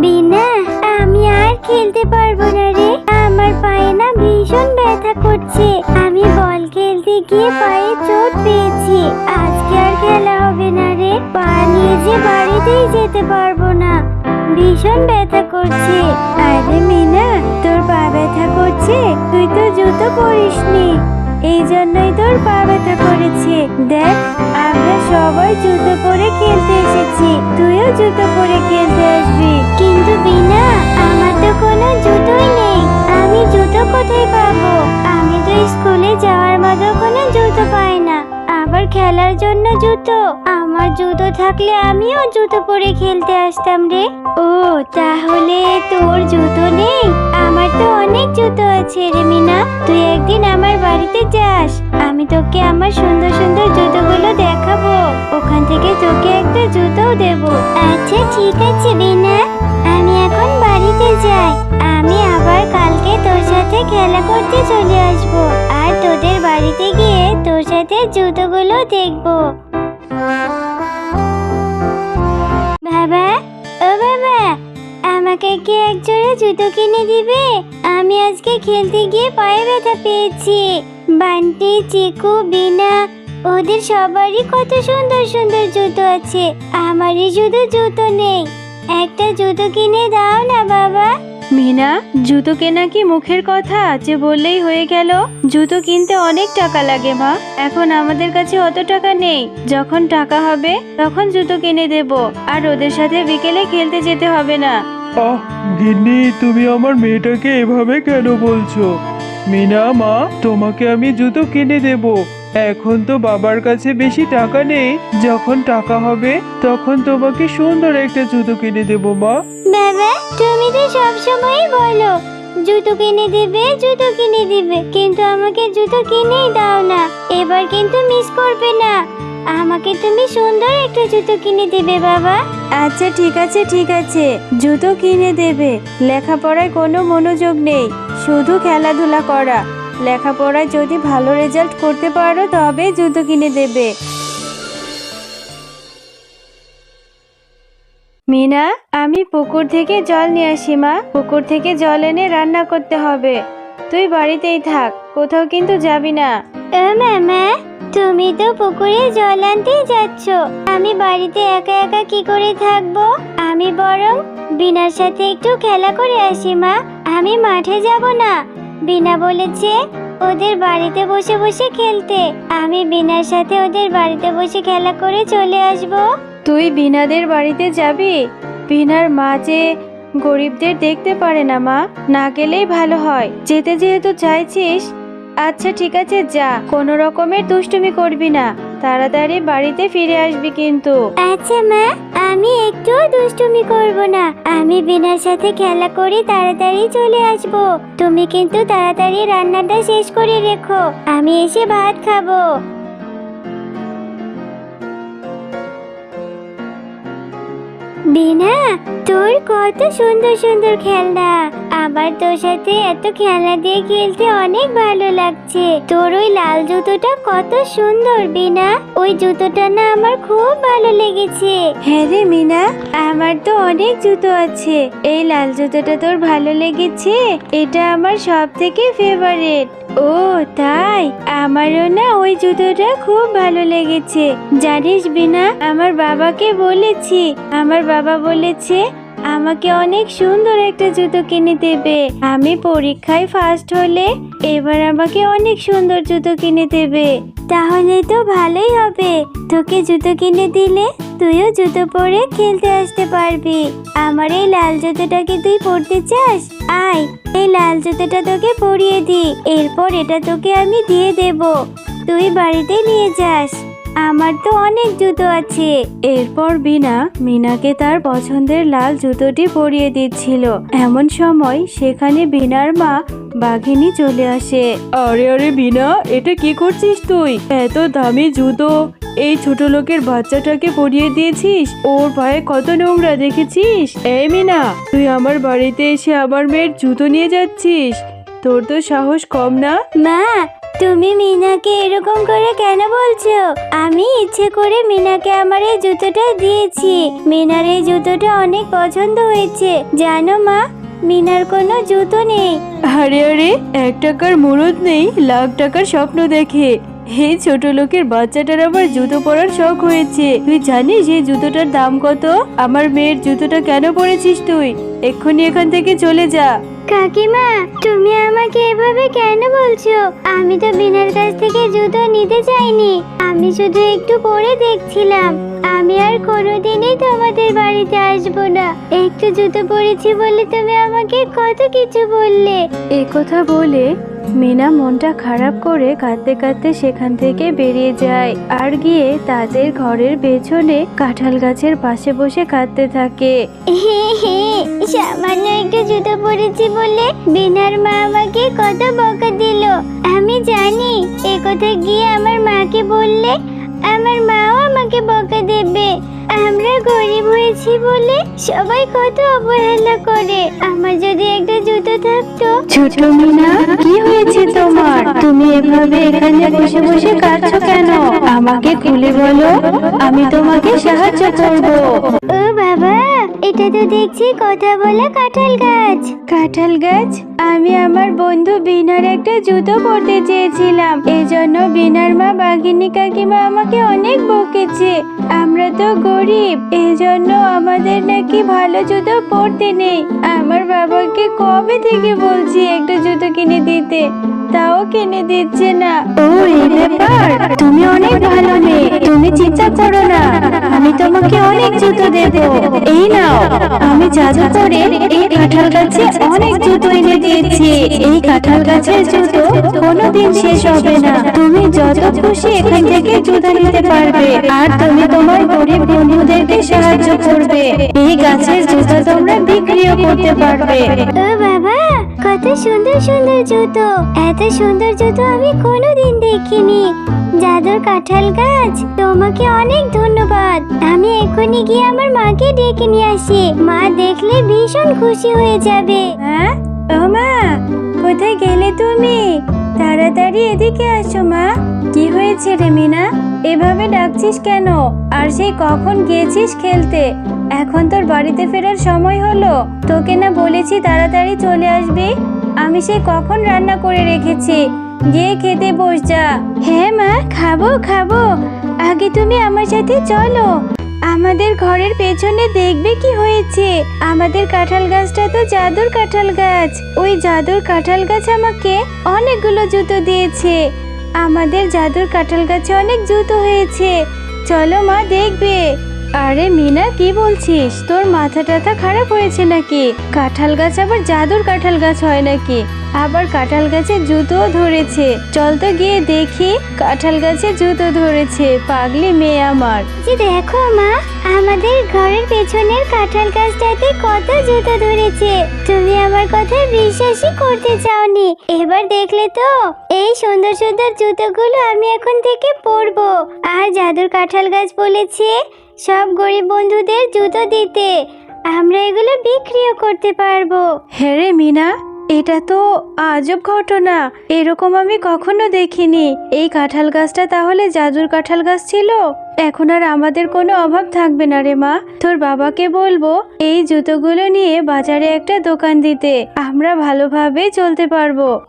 বিনা, আমি আর খেলতে পারব না রে। আমার পায়ে না ভীষণ ব্যথা করছে। আমি বল খেলতে গিয়ে পায়ে চোট পেয়েছি। আজকে আর খেলা হবে না রে। পা নিয়ে যে বাড়িতেই যেতে পারব না। ভীষণ ব্যথা করছে। আরে মিনা, তোর পা ব্যথা করছে। তুই তো জুতো পরিসনি। এই জন্যই তোর পা করেছে। দেখ, আমরা সবাই জুতো পরে খেলতে এসেছি। তুইও জুতো পরে খেলতে আসবি। কিন্তু বিনা, আমার তো কোনো জুতোই নেই। আমি জুতো কোথায় পাবো? আমি তো স্কুলে যাওয়ার মতো কোনো জুতো পাই না। আবার খেলার জন্য জুতো? আমার জুতো থাকলে আমিও জুতো পরে খেলতে আসতাম রে। ও, তাহলে তোর জুতো নেই? আমার তো জুতো আছে রে মিনা তুই একদিন আমার বাড়িতে যাস। আমি তোকে আমার সুন্দর সুন্দর জুতোগুলো দেখাবো। ওখান থেকে তোকে একটা জুতোও দেব। আচ্ছা ঠিক আছে বিনা আমি এখন বাড়িতে যাই। আমি আবার কালকে তোর সাথে খেলা করতে চলে আসব। আর তোদের বাড়িতে গিয়ে তোর সাথে জুতোগুলো দেখব। বাবা আমাকে কি এক জোড়া জুতো কিনে দিবে? আমি আজকে খেলতে গিয়ে পায়ে ব্যথা পেয়েছি। বান্টি, চিকু, বিনা, ওদের সবারই কত সুন্দর সুন্দর জুতো আছে। আমারই শুধু জুতো নেই। একটা জুতো কিনে দাও না, বাবা। মিনা, জুতো কেনা কি মুখের কথা? যে বললেই হয়ে গেল। জুতো কিনতে অনেক টাকা লাগে, মা। এখন আমাদের কাছে অত টাকা নেই। যখন টাকা হবে, তখন জুতো কিনে দেব। আর ওদের সাথে বিকেলে খেলতে যেতে হবে না। আহ, গিন্নি, তুমি আমার মেয়েটাকে এভাবে কেন বলছো? মিনা, মা, তোমাকে আমি জুতো কিনে দেব। এখন তো বাবার কাছে বেশি টাকা নেই। যখন টাকা হবে, তখন তোমাকে সুন্দর একটা জুতো কিনে দেব, মা। বাবা, তুমি তো সব সময়ই বলো, জুতো কিনে দিবে, জুতো কিনে দিবে। কিন্তু আমাকে জুতো কিনেই দাও না। এবার কিন্তু মিস করবে না। আমাকে তুমি সুন্দর একটা জুতো কিনে দিবে বাবা। আচ্ছা ঠিক আছে ঠিক আছে। জুতো কিনে দেবে। লেখাপড়ায় কোনো মনোযোগ নেই। শুধু খেলাধুলা করা। লেখাপড়ায় যদি ভালো রেজাল্ট করতে পারো তবে জুতো কিনে দেবে। মিনা আমি পুকুর থেকে জল নিয়ে আসি মা। পুকুর থেকে জল এনে রান্না করতে হবে। তুই বাড়িতেই থাক। কোথাও কিন্তু যাবি না। ও তুমি তো পুকুরে জল আনতেই যাচ্ছ। আমি বাড়িতে একা একা কি করে থাকব? আমি বরং বিনার সাথে একটু খেলা করে আসি, মা। আমি মাঠে যাব না। বিনা বলেছে ওদের বাড়িতে বসে বসে খেলতে। আমি বিনার সাথে ওদের বাড়িতে বসে খেলা করে চলে আসব। তুই বিনাদের বাড়িতে যাবি? বিনার মা যে গরিবদের দেখতে পারে না, মা। না গেলেই ভালো হয়। যেতে যেহেতু চাইছিস আচ্ছা ঠিক আছে, যা। কোনো রকমের দুষ্টুমি করবি না। তাড়াতাড়ি বাড়িতে ফিরে আসবি কিন্তু। আচ্ছা মা, আমি একটু দুষ্টুমি করব না। আমি বিনার সাথে খেলা করে তাড়াতাড়ি চলে আসব। তুমি কিন্তু তাড়াতাড়ি রান্নাটা শেষ করে রেখো। আমি এসে ভাত খাব। বিনা, তোর কত সুন্দর সুন্দর খেলনা। আবার তোর সাথে এত খেলা দিয়ে খেলতে অনেক ভালো লাগছে। তোর ওই লাল জুতোটা কত সুন্দর বিনা ওই জুতোটা না আমার খুব ভালো লেগেছে। হ্যাঁ রে মিনা, আমার তো অনেক জুতো আছে। এই লাল জুতোটা তোর ভালো লেগেছে? এটা আমার সব থেকে ফেভারিট ও, তাই? আমারও না ওই জুতোটা খুব ভালো লেগেছে। জানিস বিনা আমার বাবাকে বলেছি। আমার বাবা বলেছে আমাকে অনেক সুন্দর একটা জুতো কিনে দেবে। আমি পরীক্ষায় ফার্স্ট হলে এবার আমাকে অনেক সুন্দর জুতো কিনে দেবে। তাহলে তো ভালোই হবে। তোকে জুতো কিনে দিলে তুইও জুতো পরে খেলতে আসতে পারবি। আমার এই লাল জুতোটাকে তুই পরতে চাস? আয়, এই লাল জুতোটা তোকে পরিয়ে দি এরপর এটা তোকে আমি দিয়ে দেব। তুই বাড়িতে নিয়ে যাস। আমার তো অনেক জুতো আছে। এরপর বিনা মিনাকে তার পছন্দের লাল জুতোটি পরিয়ে দিচ্ছিল। এমন সময় সেখানে বিনার মা বাঘিনী চলে আসে। আরে আরে বিনা এটা কি করছিস তুই? এত দামি জুতো এই ছোট লোকের বাচ্চাটাকে পরিয়ে দিয়েছিস? ওর পায়ে কত নোংরা দেখেছিস? এই মিনা তুই আমার বাড়িতে এসে আমার মেয়ের জুতো নিয়ে যাচ্ছিস? তোর তো সাহস কম না? মা তুমি মিনাকে এরকম করে কেন বলছো? আমি ইচ্ছে করে মিনাকে আমার এই জুতোটা দিয়েছি। মিনার এই জুতোটা অনেক পছন্দ হয়েছে। জানো মা, মিনার কোনো জুতো নেই। আরে আরে, এক টাকার মুরত নেই, লাখ টাকার স্বপ্ন দেখে। এই ছোট লোকের বাচ্চাটার আবার জুতো পরার শখ হয়েছে। তুই জানিস এই জুতোটার দাম কত? আমার মেয়ের জুতোটা কেন পরেছিস তুই? এক্ষুনি এখান থেকে চলে যা। কাকিমা, তুমি আমাকে এভাবে কেন বলছো? আমি তো বিনার কাছ থেকে জুতো নিতে চাইনি। আমি শুধু একটু পরে দেখছিলাম। আমি আর কোনোদিনই তোমাদের বাড়িতে আসব না। একটু জুতো পরেছি বলে তুমি আমাকে কত কিছু বললে। কথা বলে মিনা মনটা খারাপ করে কাঁদতে কাঁদতে সেখান থেকে বেরিয়ে যায় আর গিয়ে তাদের ঘরের পেছনে কাঁঠাল গাছের পাশে বসে কাঁদতে থাকে। হে হে, সামান্য একটু জুতো পরেছি বলে বিনার মা আমাকে কত বকা দিল। আমি জানি, এ কথা গিয়ে আমার মাকে বললে আমার মাও আমাকে বকা দেবে। আমরা গরিব হয়েছি বলে সবাই কত অবহেলা করে। আমার যদি একটা জুতো থাকতো? ছোট মিনা কি হয়েছে তোমার? তুমি এভাবে এখানে বসে বসে কাঁদছো কেন? আমাকে খুলে বলো আমি তোমাকে সাহায্য করব। ও এটা তো দেখছি কথা বলা কাঁঠাল গাছ। কাঁঠাল গাছ? আমি আমার বন্ধু বিনার একটা জুতো পরতে চেয়েছিলাম। এজন্য বিনার মা বাগিনী কাকিমা আমাকে অনেক বকেছে। আমরা তো গরিব এজন্য আমাদের নাকি ভালো জুতো পরতে নেই। আমার বাবাকে কবে থেকে বলছি একটা জুতো কিনে দিতে? তাও কিনে দিচ্ছে না। ও এই ব্যাপার? তুমি অনেক ভালো মেয়ে। আমি জাদু করে এই কাঁঠাল গাছে অনেক জুতো এনে দিয়েছি। এই কাঁঠাল গাছের জুতো কোনোদিন শেষ হবে না। তুমি যত খুশি এখান থেকে জুতো নিতে পারবে। আর তুমি তোমার গরিব বন্ধুদেরকে সাহায্য করবে। এই গাছের জুতো তোমরা বিক্রিও করতে পারবে। বাবা, কত সুন্দর সুন্দর জুতো। এত সুন্দর জুতো আমি কোনোদিন দেখিনি। জাদুর কাঁঠাল গাছ, তোমাকে অনেক ধন্যবাদ। আমি এখনই গিয়ে আমার মাকে ডেকে নিয়ে আসি। মা দেখলে ভীষণ খুশি হয়ে যাবে। হ্যাঁ ও মা, কোথায় গেলে তুমি? তাড়াতাড়ি এদিকে আসো মা। কি হয়েছে রে মিনা? এভাবে ডাকছিস কেন? আর সেই কখন গিয়েছিস খেলতে? এখন তোর বাড়িতে ফেরার সময় হলো। তোকে না বলেছি তাড়াতাড়ি চলে আসবি। আমি সেই কখন রান্না করে রেখেছি? গিয়ে খেতে বস যা হ্যাঁ মা, খাব খাব। আগে তুমি আমার সাথে চলো। আমাদের ঘরের পেছনে দেখবে কি হয়েছে। আমাদের কাঁঠাল গাছটা তো জাদুর কাঁঠাল গাছ। ওই জাদুর কাঁঠাল গাছ আমাকে অনেকগুলো জুতো দিয়েছে। আমাদের জাদুর কাঁঠাল গাছে অনেক জুতো হয়েছে। চলো মা, দেখবে। আরে মিনা, কি বলছিস? তোর মাথা টাথা খারাপ হয়েছে নাকি? কাঁঠাল গাছ আবার জাদুর কাঁঠাল গাছ হয় নাকি? আবার কাঁঠাল গাছে জুতোও ধরেছে। চল তো গিয়ে দেখি কাঁঠাল গাছে জুতো ধরেছে। পাগলি মেয়ে আমার। যে দেখো মা আমাদের ঘরের পেছনের কাঁঠাল গাছটাতে কত জুতো ধরেছে। তুমি আমার কথা বিশ্বাসই করতে চাওনি। এবার দেখলে তো এই সুন্দর সুন্দর জুতোগুলো আমি এখন থেকে পরবো। আর জাদুর কাঁঠাল গাছ বলেছে সব গরিব বন্ধুদের জুতো দিতে। আমরা এগুলো বিক্রিও করতে পারব। হ্যাঁ রে মিনা এটা তো আজব ঘটনা। এরকম আমি কখনো দেখিনি। এই কাঁঠাল গাছটা তাহলে জাদুর কাঁঠাল গাছ ছিল? এখন আর আমাদের কোনো অভাব থাকবে না রে মা। তোর বাবাকে বলব, এই জুতোগুলো নিয়ে বাজারে একটা দোকান দিতে। আমরা ভালোভাবে চলতে পারব।